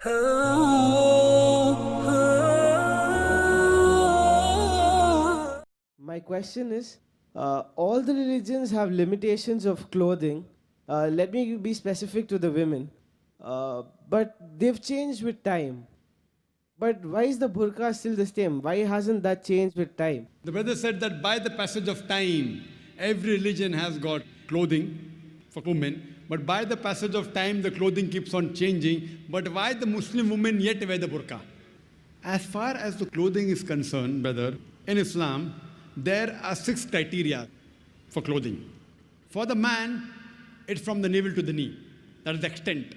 My question is uh, all the religions have limitations of clothing. Uh, let me be specific to the women. Uh, but they've changed with time. But why is the burqa still the same? Why hasn't that changed with time? The brother said that by the passage of time, every religion has got clothing for women, but by the passage of time, the clothing keeps on changing. But why the Muslim women yet wear the burqa? As far as the clothing is concerned, brother, in Islam, there are six criteria for clothing. For the man, it's from the navel to the knee. That is the extent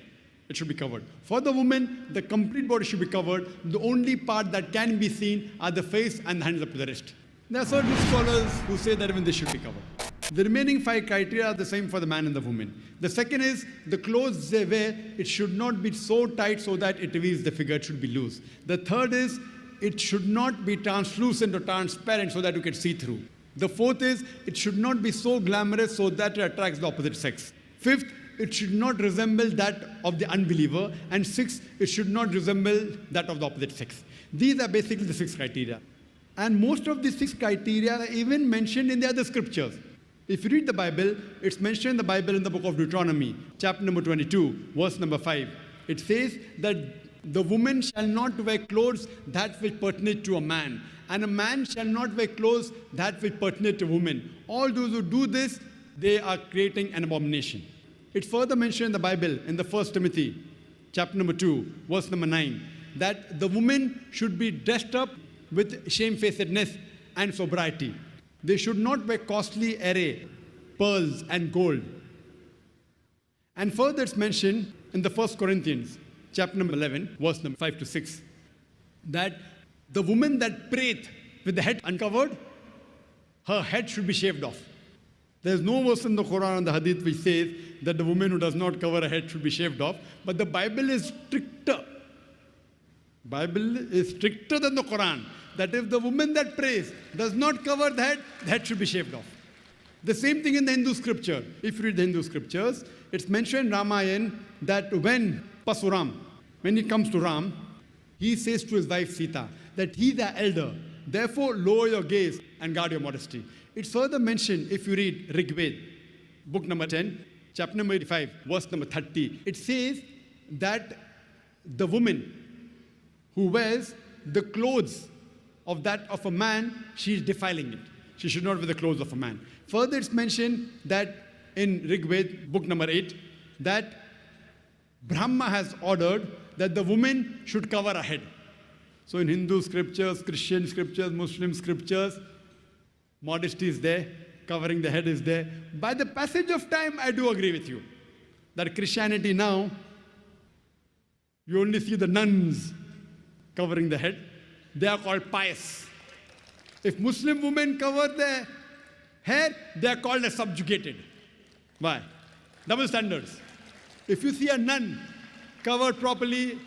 it should be covered. For the woman, the complete body should be covered. The only part that can be seen are the face and the hands up to the wrist. There are certain scholars who say that even this should be covered. The remaining five criteria are the same for the man and the woman. The second is the clothes they wear, it should not be so tight so that it reveals the figure, it should be loose. The third is it should not be translucent or transparent so that you can see through. The fourth is it should not be so glamorous so that it attracts the opposite sex. Fifth, it should not resemble that of the unbeliever. And sixth, it should not resemble that of the opposite sex. These are basically the six criteria. And most of these six criteria are even mentioned in the other scriptures. If you read the Bible, it's mentioned in the Bible in the book of Deuteronomy, chapter number 22, verse number 5. It says that the woman shall not wear clothes that which pertain to a man, and a man shall not wear clothes that which pertain to a woman. All those who do this, they are creating an abomination. It's further mentioned in the Bible in the First Timothy, chapter number 2, verse number 9, that the woman should be dressed up with shamefacedness and sobriety. They should not wear costly array, pearls and gold. And further it's mentioned in the First Corinthians, chapter number 11, verse number 5 to 6, that the woman that prayeth with the head uncovered, her head should be shaved off. There's no verse in the Quran and the Hadith which says that the woman who does not cover her head should be shaved off, but the Bible is stricter. Bible is stricter than the Quran. That if the woman that prays does not cover the head, the head should be shaved off. The same thing in the Hindu scripture. If you read the Hindu scriptures, it's mentioned in Ramayan that when Pasuram, when he comes to Ram, he says to his wife Sita that he's the elder. Therefore, lower your gaze and guard your modesty. It's further mentioned if you read Rig Veda, book number 10, chapter number 85, verse number 30. It says that the woman who wears the clothes of that of a man, she is defiling it. She should not wear the clothes of a man. Further, it's mentioned that in Rig Veda, book number 8, that Brahma has ordered that the woman should cover her head. So in Hindu scriptures, Christian scriptures, Muslim scriptures, modesty is there, covering the head is there. By the passage of time, I do agree with you that Christianity now, you only see the nuns covering the head. They are called pious. If Muslim women cover their hair, they are called as subjugated. Why? Double standards. If you see a nun covered properly,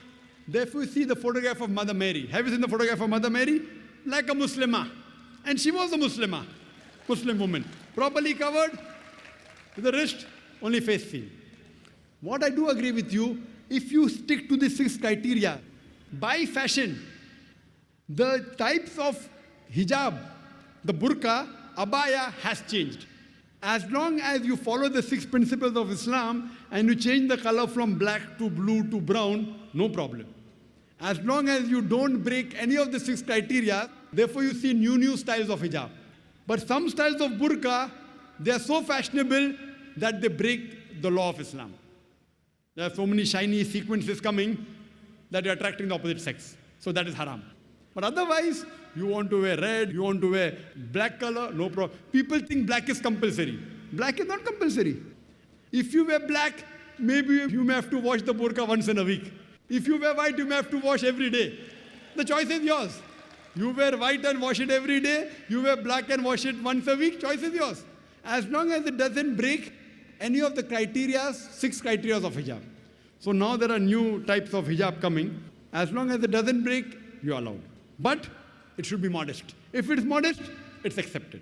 therefore you see the photograph of Mother Mary. Have you seen the photograph of Mother Mary? Like a Muslimah. And she was a Muslimah, Muslim woman. Properly covered, with the wrist, only face seen. What I do agree with you, if you stick to the six criteria, by fashion, the types of hijab, the burqa, abaya has changed. As long as you follow the six principles of Islam and you change the color from black to blue to brown, no problem. As long as you don't break any of the six criteria, therefore you see new, new styles of hijab. But some styles of burqa, they are so fashionable that they break the law of Islam. There are so many shiny sequences coming that you're attracting the opposite sex. So that is haram. But otherwise, you want to wear red, you want to wear black color, no problem. People think black is compulsory. Black is not compulsory. If you wear black, maybe you may have to wash the burqa once in a week. If you wear white, you may have to wash every day. The choice is yours. You wear white and wash it every day, you wear black and wash it once a week, choice is yours. As long as it doesn't break any of the criteria, six criteria of hijab. So now there are new types of hijab coming. As long as it doesn't break, you are allowed. But it should be modest. If it is modest, it's accepted.